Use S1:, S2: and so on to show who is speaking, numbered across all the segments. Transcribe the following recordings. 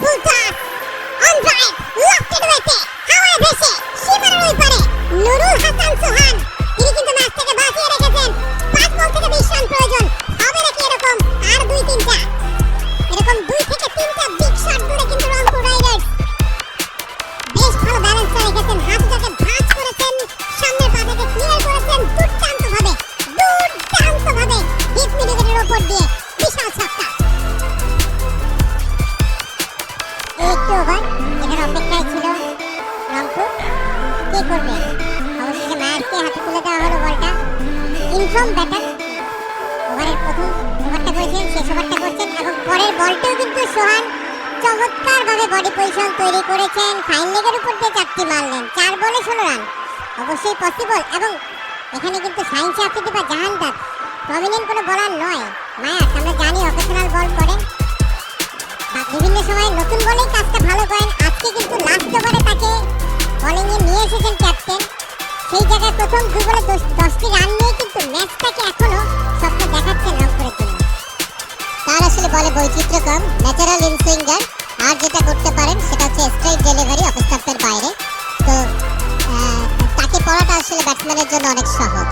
S1: Bulldogs on Vibe. Locked and waiting. Inform batter. ওভারের প্রথম ওভারটা করেছেন শেষ ওভারটা করছেন এবং পরের বলটাও কিন্তু সোহান চমৎকার ভাবে বডি পজিশন তৈরি করেছেন। ফাইন লেগের উপর দিয়ে চারটি মারলেন, চার বলে ষোলো রান। অবশ্যই পসিবল এবং এখানে কিন্তু সাইন্স আফ্রিদি বা জাহানদার প্রমিনেন্ট কোনো বলার নয়। মায়াস আমরা জানি অকেশনাল বল করেন। বা বিভিন্ন সময় নতুন বলেই কাজটা ভালো করেন। আজকে কিন্তু লাস্ট ওভারে তাকে বোলিং এ নিয়ে এসেছেন ক্যাপ্টেন সেই জায়গায় প্রথম দুই বলে দশটি রান নিয়ে কিন্তু ম্যাচটাকে এখনও স্বপ্ন দেখাচ্ছেন রংপুরের জন্য। তার আসলে বলে বৈচিত্র্য কম ন্যাচারাল ইনসুইঙ্গার আর যেটা করতে পারেন সেটা হচ্ছে স্ট্রাইট ডেলিভারি অফ বাইরে। তো তাকে পড়াটা আসলে ব্যাটসম্যানের জন্য অনেক সহজ।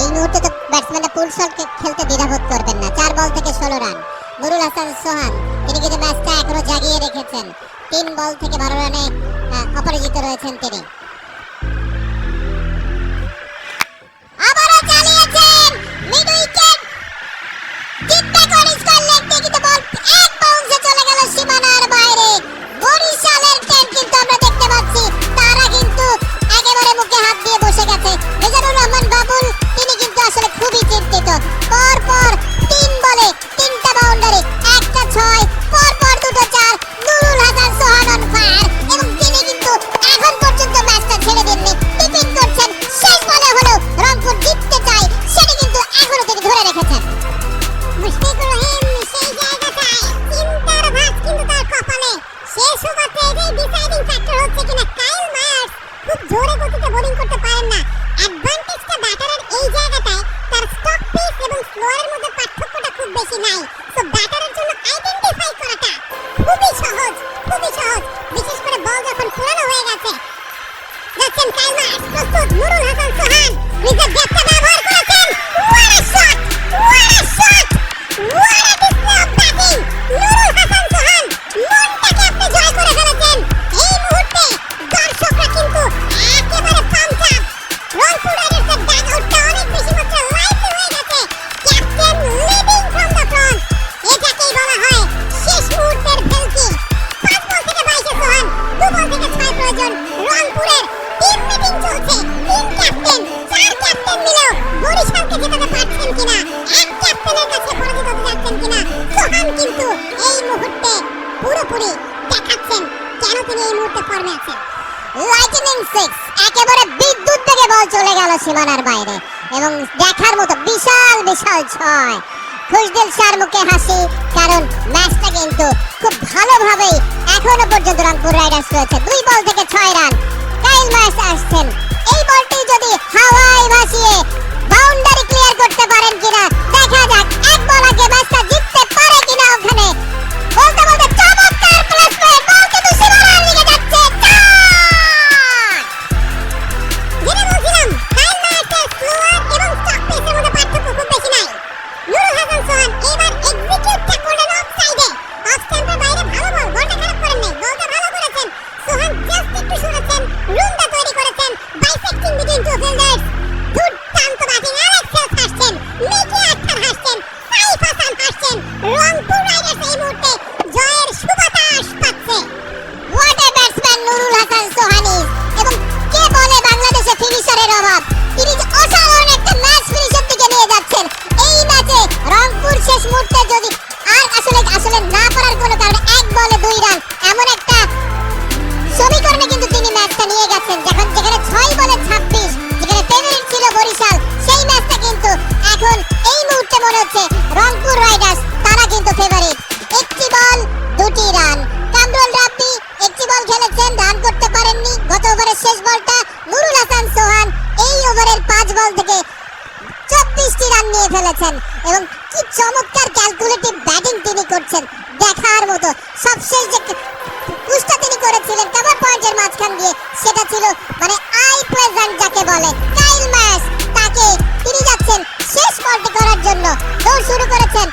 S1: এই মুহূর্তে তো ব্যাটসম্যানরা ফুল শট খেলতে দ্বিধাবোধ করবেন না। চার বল থেকে ষোলো রান। নুরুল হাসান সোহান, তিনি কিন্তু ম্যাচটা এখনও জাগিয়ে রেখেছেন। তিন বল থেকে বারো রানে অপরাজিত রয়েছেন তিনি। বেশি নাই। সো ব্যাটারের জন্য আইডেন্টিফাই করাটা খুবই সহজ খুবই সহজ। বিশেষ করে বল যখন পুরানো হয়ে গেছে। যাচ্ছেন কাইল প্রস্তুত, নুরুল হাসান সোহান রিজার্ভ পুরোপুরি দেখাচ্ছেন কেন তিনি এই মুহূর্তে ফর্মে আছেন? লাইটনিং সিক্স একেবারে বিদ্যুৎ থেকে বল চলে গেল সীমানার বাইরে। এবং দেখার মতো বিশাল বিশাল ছয়। খুশদিল শাহর মুখে হাসি, কারণ ম্যাচটা কিন্তু খুব ভালোভাবেই এখনও পর্যন্ত রংপুর রাইডার্স রয়েছে। দুই বল থেকে ছয় রান। ফেভারিট একটি বল, দুটি রান। কামরুল রাব্বি একটি বল খেলেছেন, রান করতে পারেননি। গত ওভারের শেষ বলটা নুরুল হাসান সোহান এই ওভারের পাঁচ বল থেকে চব্বিশটি রান নিয়ে ফেলেছেন এবং কি চমৎকার ক্যালকুলেটিভ ব্যাটিং তিনি করছেন। দেখার মতো সবশেষ যে পুষ্টা তিনি করেছিলেন কাভার পয়েন্টের মাঝখান দিয়ে, সেটা ছিল মানে আই প্লেজান্ট যাকে বলে কাইল ম্যাচ তাকে তিনি যাচ্ছেন শেষ বলটি করার জন্য। দৌড় শুরু করেছেন